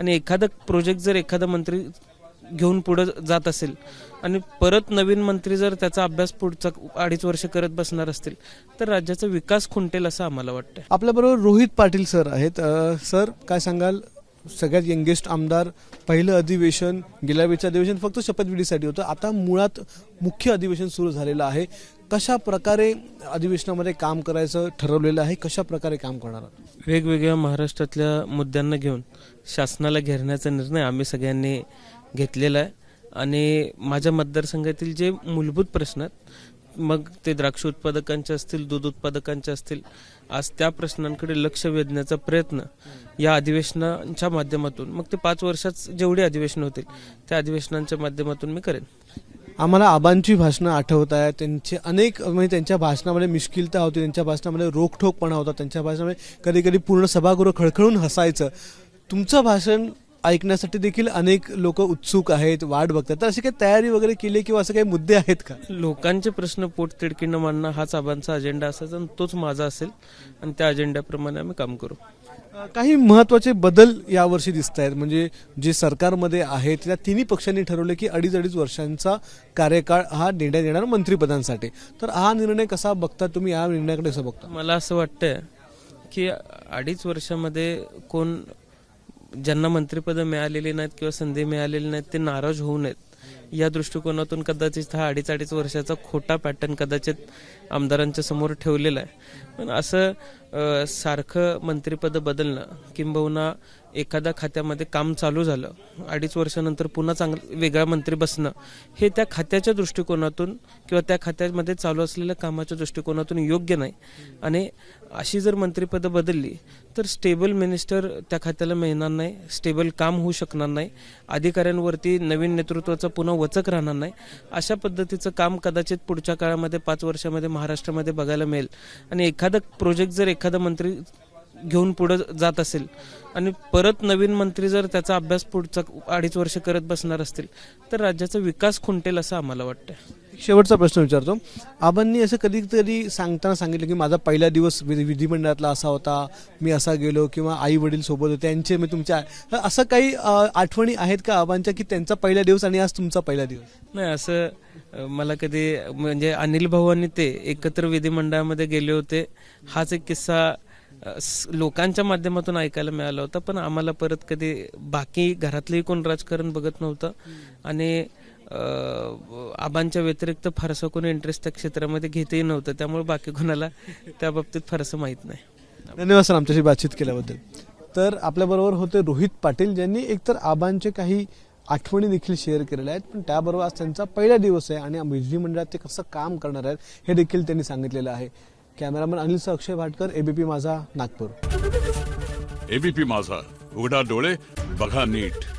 आणि एखादं प्रोजेक्ट जर एखादा मंत्री घेऊन पुढे जात असेल आणि परत नवीन मंत्री जर त्याचा अभ्यास पुढचा अडीच वर्ष करत बसणार असतील तर राज्याचा विकास खुंटेल असं आम्हाला वाटतं आपल्याबरोबर रोहित पाटील सर आहेत. सर काय सांगाल? सगळ्यात यंगेस्ट आमदार पहिलं अधिवेशन गेल्या वेळचं अधिवेशन फक्त शपथविधीसाठी होतं. आता मुळात मुख्य अधिवेशन सुरू झालेलं आहे. कशा प्रकारे अधिवेशनामध्ये काम करायचं ठरवलेलं आहे कशा प्रकारे काम करणार आहात? वेगवेगळ्या महाराष्ट्रातल्या मुद्द्यांना घेऊन शासनाला घेरण्याचा निर्णय आम्ही सगळ्यांनी घेतलेला आहे आणि माझ्या मतदारसंघातील जे मूलभूत प्रश्न आहेत मग ते द्राक्ष उत्पादकांचे असतील दूध उत्पादकांचे असतील आज त्या प्रश्नांकडे लक्ष वेधण्याचा प्रयत्न या अधिवेशनाच्या माध्यमातून मग ते पाच वर्षात जेवढी अधिवेशन होतील त्या अधिवेशनांच्या माध्यमातून मी करेन आम्हाला आबांची भाषणं आठवत आहे त्यांचे अनेक म्हणजे त्यांच्या भाषणामध्ये मिश्किलता होती त्यांच्या भाषणामध्ये रोखठोकपणा होता त्यांच्या भाषणामध्ये कधी कधी पूर्ण सभागृह खळखळून हसायचं. तुमचं भाषण ऐकण्यासाठी देखील अनेक लोक उत्सुक आहेत वाट बघतात. तर अशी काही तयारी वगैरे केली किंवा असे काही मुद्दे आहेत का? लोकांचे प्रश्न पोटतिडकीनं मांडणं हाच आबांचा अजेंडा असायचा आणि तोच माझा असेल. आणि त्या अजेंड्याप्रमाणे आम्ही काम करू. काही महत्त्वाचे बदल यावर्षी दिसत आहेत म्हणजे जे सरकारमध्ये आहेत त्या तिन्ही पक्षांनी ठरवले की अडीच अडीच वर्षांचा कार्यकाळ हा देण्यात येणार मंत्रिपदांसाठी. तर हा निर्णय कसा बघता तुम्ही? या निर्णयाकडे कसं बघता? मला असं वाटतंय की अडीच वर्षामध्ये कोण ज्यांना मंत्रिपदं मिळालेली नाहीत किंवा संधी मिळालेली नाहीत ते नाराज होऊ नयेत. या दृष्टिकोनातून कदाचित हा अडीच अडीच वर्षाचा खोटा पॅटर्न कदाचित आमदारांच्या समोर ठेवलेला आहे. पण असं सारखं मंत्रिपद बदलणं किंबहुना एखाद्या खात्यामध्ये काम चालू झालं अडीच वर्षानंतर पुन्हा चांगलं वेगळा मंत्री बसणं हे त्या खात्याच्या दृष्टिकोनातून किंवा त्या खात्यामध्ये चालू असलेल्या कामाच्या दृष्टिकोनातून योग्य नाही. आणि अशी जर मंत्रिपदं बदलली तर स्टेबल मिनिस्टर त्या खात्याला मिळणार नाही स्टेबल काम होऊ शकणार नाही अधिकाऱ्यांवरती नवीन नेतृत्वाचा पुन्हा वचक राहणार नाही. अशा पद्धतीचं काम कदाचित पुढच्या काळामध्ये पाच वर्षामध्ये महाराष्ट्रामध्ये बघायला मिळेल. आणि एखादं प्रोजेक्ट जर एखादा मंत्री घेऊन पुढे जात असेल. आणि परत नवीन मंत्री जर त्याचा अभ्यास पुढचा अडीच वर्ष करत बसणार असतील तर राज्याचा विकास खुंटेल असं आम्हाला वाटतं शेवटचा प्रश्न विचारतो. आबांनी असं कधीतरी सांगताना सांगितलं की माझा पहिला दिवस विधी- विधिमंडळातला असा होता मी असा गेलो किंवा आई वडील सोबत होते त्यांचे मी तुमच्या असं काही आठवणी आहेत का आबांच्या की त्यांचा पहिला दिवस आणि आज तुमचा पहिला दिवस? नाही असं मला कधी म्हणजे अनिल भाऊ आणि ते एकत्र विधिमंडळामध्ये गेले होते. हाच एक किस्सा लोकांच्या माध्यमातून ऐकायला मिळाला होता पण आम्हाला परत कधी बाकी घरातलंही कोण राजकारण बघत नव्हतं. आणि आबांच्या व्यतिरिक्त फारसं कोणी इंटरेस्ट त्या क्षेत्रामध्ये घेतही नव्हतं. त्यामुळे बाकी कोणाला त्या बाबतीत फारसं माहीत नाही. धन्यवाद सर आमच्याशी बातचीत केल्याबद्दल. तर आपल्याबरोबर होते रोहित पाटील ज्यांनी एकतर आबांचे काही आठवणी देखील शेअर केलेल्या आहेत पण त्याबरोबर आज त्यांचा पहिला दिवस आहे आणि विधिमंडळात ते कसं काम करणार आहेत हे देखील त्यांनी सांगितलेलं आहे. Cameraman Anil Akshay Bhatkar ABP Majha Nagpur. ABP माझा. उघडा डोळे बघा नीट.